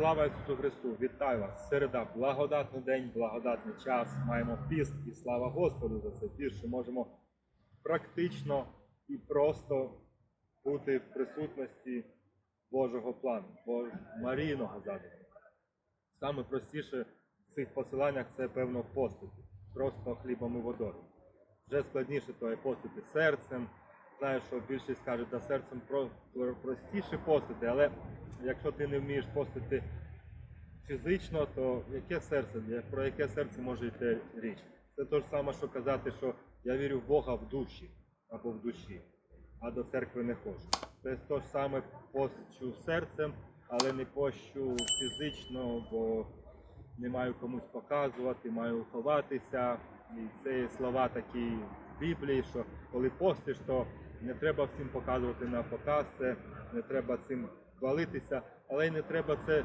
Слава Ісусу Христу! Вітаю вас! Середа, благодатний день, благодатний час. Маємо піст і слава Господу за цей піст, що можемо практично і просто бути в присутності Божого плану, Бо Марійного задуму. Саме простіше в цих посиланнях це певно постити, просто хлібом і водою. Вже складніше то є постити серцем. Знаю, що більшість кажуть, да серцем про, про- простіше постити, але якщо ти не вмієш постити фізично, то яке серце, про яке серце може йти річ? Це те ж саме, що казати, що я вірю в Бога в душі або в душі, а до церкви не ходжу. Це те ж саме пощу серцем, але не пощу фізично, бо не маю комусь показувати, маю ховатися. І це слова такі в Біблії, що коли постиш, то не треба всім показувати на показ, це не треба цим хвалитися, але й не треба це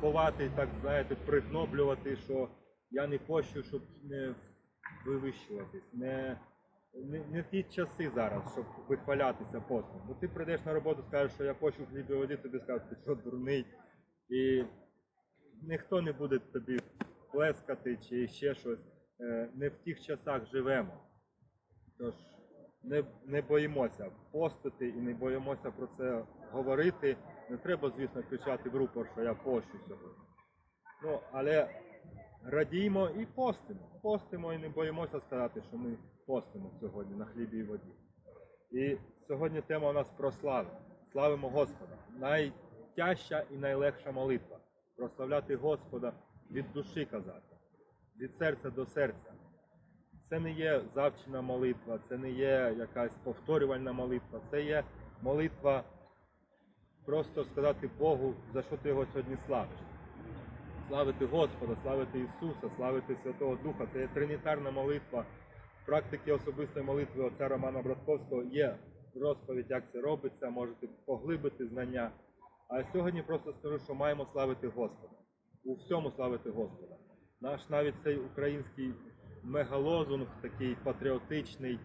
ховати, так знаєте, пригноблювати, що я не пощу, щоб не вивищуватись, не, не, не ті часи зараз, щоб вихвалятися постом. Бо ти прийдеш на роботу, скажеш, що я пощу хліб і воді, тобі скажуть, що дурний. І ніхто не буде тобі плескати чи ще щось. Е, Не в тих часах живемо. Тож не, не боїмося постити і не боїмося про це говорити. Не треба, звісно, кричати в рупор, що я пощу сьогодні. Ну, але радіємо і постимо. Постимо і не боїмося сказати, що ми постимо сьогодні на хлібі і воді. І сьогодні тема у нас про славу. Славимо Господа. Найтяжча і найлегша молитва. Прославляти Господа від душі казати, від серця до серця. Це не є завчена молитва, це не є якась повторювальна молитва, це є молитва просто сказати Богу, за що ти його сьогодні славиш. Славити Господа, славити Ісуса, славити Святого Духа. Це є тринітарна молитва. В практиці особистої молитви отця Романа Братковського є розповідь, як це робиться, можете поглибити знання. А сьогодні просто скажу, що маємо славити Господа. У всьому славити Господа. Наш навіть цей український мегалозунг, такий патріотичний.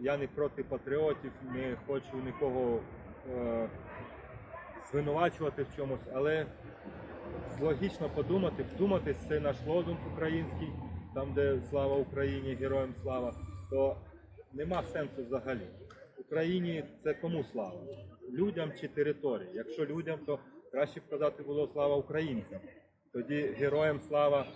Я не проти патріотів, не хочу нікого е, звинувачувати в чомусь, але логічно подумати, вдуматись, це наш лозунг український, там де слава Україні, героям слава, то нема сенсу взагалі. Україні це кому слава? Людям чи території? Якщо людям, то краще б казати було слава українцям. Тоді героям слава,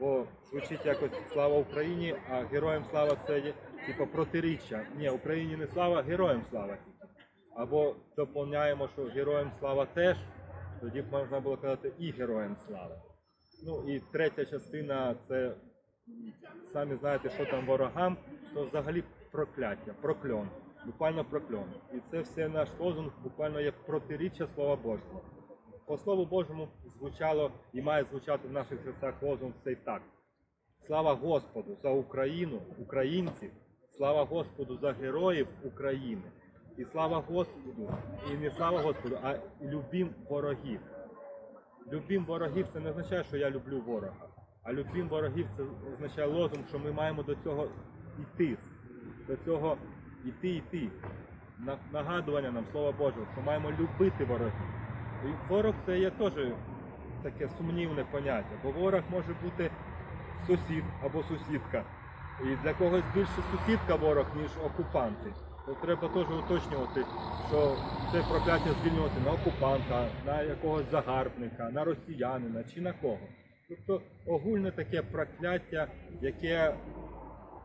бо звучить якось слава Україні, а героям слава це типу протиріччя. Ні, Україні не слава, героям слава. Або доповняємо, що героям слава теж, тоді б можна було казати і героям слава. Ну і третя частина це самі знаєте, що там ворогам, то взагалі прокляття, прокльон, буквально прокльон. І це все наш лозунг буквально є протиріччя Слова Божого. По Слову Божому звучало і має звучати в наших серцях лозунг цей так. Слава Господу за Україну, українців, слава Господу за героїв України. І слава Господу, і не слава Господу, а любім ворогів. Любім ворогів це не означає, що я люблю ворога. А любім ворогів це означає лозунг, що ми маємо до цього йти. До цього йти, йти. На- Нагадування нам Слова Божого, що маємо любити ворогів. І ворог це є теж таке сумнівне поняття, бо ворог може бути сусід або сусідка. І для когось більше сусідка ворог, ніж окупанти. То треба теж уточнювати, що це прокляття звільнювати на окупанта, на якогось загарбника, на росіянина чи на кого. Тобто огульне таке прокляття, яке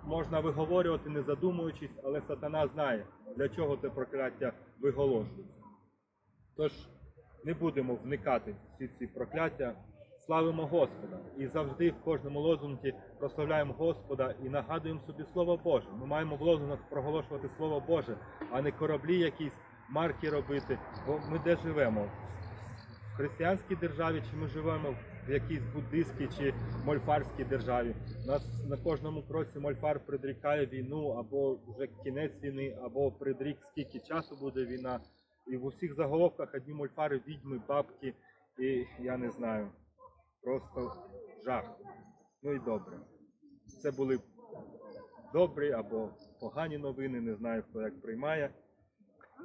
можна виговорювати не задумуючись, але сатана знає, для чого це прокляття виголошується. Тож не будемо вникати в всі ці прокляття. Славимо Господа і завжди в кожному лозунгі прославляємо Господа і нагадуємо собі Слово Боже. Ми маємо в лозунгах проголошувати Слово Боже, а не кораблі якісь марки робити. Бо ми де живемо? В християнській державі чи ми живемо в якійсь буддистській чи мольфарській державі? Нас на кожному кроці мольфар предрікає війну або вже кінець війни, або предрік, скільки часу буде війна. І в усіх заголовках одні мольфари, відьми, бабки, і я не знаю. Просто жах. Ну і добре. Це були добрі або погані новини, не знаю хто як приймає.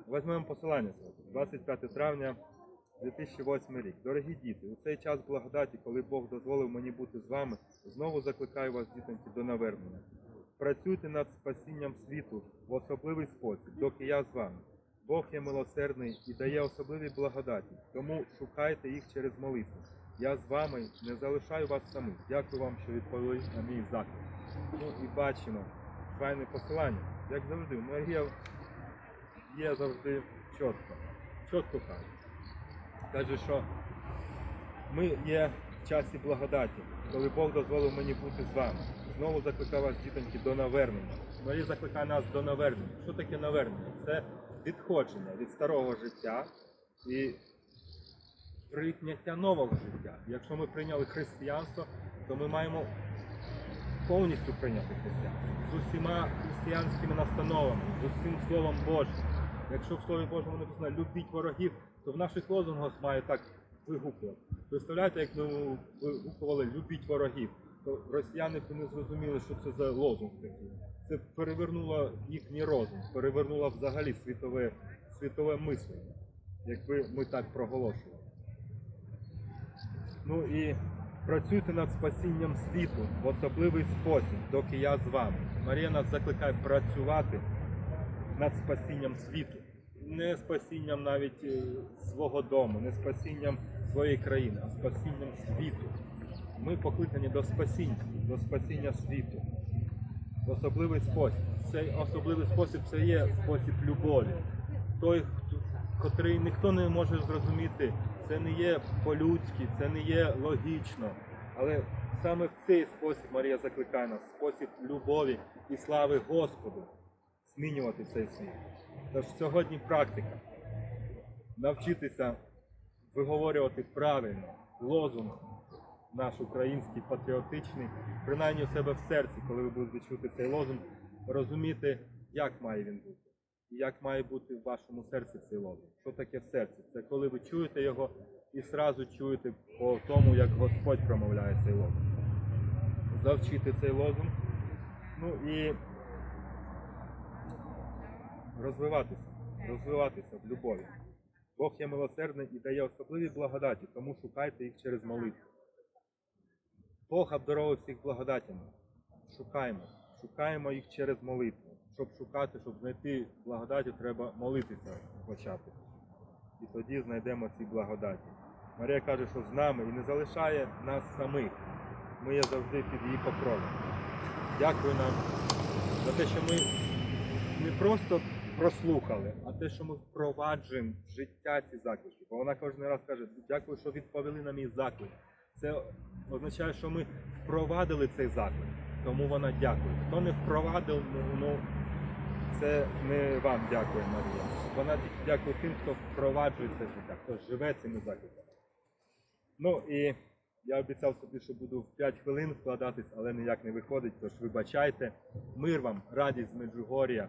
Візьмемо посилання. 25 травня 2008 рік. Дорогі діти, у цей час благодаті, коли Бог дозволив мені бути з вами, знову закликаю вас, дітоньки, до навернення. Працюйте над спасінням світу в особливий спосіб, доки я з вами. Бог є милосердний і дає особливі благодаті, тому шукайте їх через молитву. Я з вами не залишаю вас самих. Дякую вам, що відповіли на мій заклик. Ну і бачимо файне посилання. Як завжди, Марія є завжди чітко. Чітко каже. Каже, що ми є в часі благодаті, коли Бог дозволив мені бути з вами. Знову закликав вас, дітоньки, до навернення. Марія закликає нас до навернення. Що таке навернення? Це відходження від старого життя і прийняття нового життя. Якщо ми прийняли християнство, то ми маємо повністю прийняти християнство з усіма християнськими настановами, з усім Словом Божим. Якщо в Слові Божому написано любіть ворогів, то в наших лозунгах має так вигукувати. Представляєте, як ми вигукували любіть ворогів, то росіяни б не зрозуміли, що це за лозунг такий. Це перевернуло їхній розум, перевернуло взагалі світове, світове мислення, якби ми так проголошували. Ну і працюйте над спасінням світу в особливий спосіб, доки я з вами. Марія нас закликає працювати над спасінням світу. Не спасінням навіть е, свого дому, не спасінням своєї країни, а спасінням світу. Ми покликані до спасіння, до спасіння світу. В особливий спосіб. Цей особливий спосіб це є спосіб любові. Той, котрий ніхто не може зрозуміти, це не є по-людськи, це не є логічно. Але саме в цей спосіб Марія закликає нас, спосіб любові і слави Господу, змінювати цей світ. Тож сьогодні практика. Навчитися виговорювати правильно лозунг наш український патріотичний, принаймні у себе в серці, коли ви будете чути цей лозунг, розуміти, як має він бути. І як має бути в вашому серці цей лозунг. Що таке в серці? Це коли ви чуєте його і сразу чуєте по тому, як Господь промовляє цей лозунг. Завчити цей лозунг. Ну і розвиватися, розвиватися в любові. Бог є милосердний і дає особливі благодаті, тому шукайте їх через молитву. Бог обдаровує всіх благодатями. Шукаємо. Шукаємо їх через молитву. Щоб шукати, щоб знайти благодаті, треба молитися почати. І тоді знайдемо ці благодаті. Марія каже, що з нами і не залишає нас самих. Ми є завжди під її покровом. Дякую нам за те, що ми не просто прослухали, а те, що ми впроваджуємо в життя ці заклики. Бо вона кожен раз каже, дякую, що відповіли на мій заклик. Це означає, що ми впровадили цей заклик. Тому вона дякує. Хто не впровадив, ну, ну це не вам дякує, Марія. Вона дякує тим, хто впроваджує це життя, хто живе цими закликами. Ну і я обіцяв собі, що буду в 5 хвилин вкладатись, але ніяк не виходить, тож вибачайте. Мир вам, радість з Меджугор'я.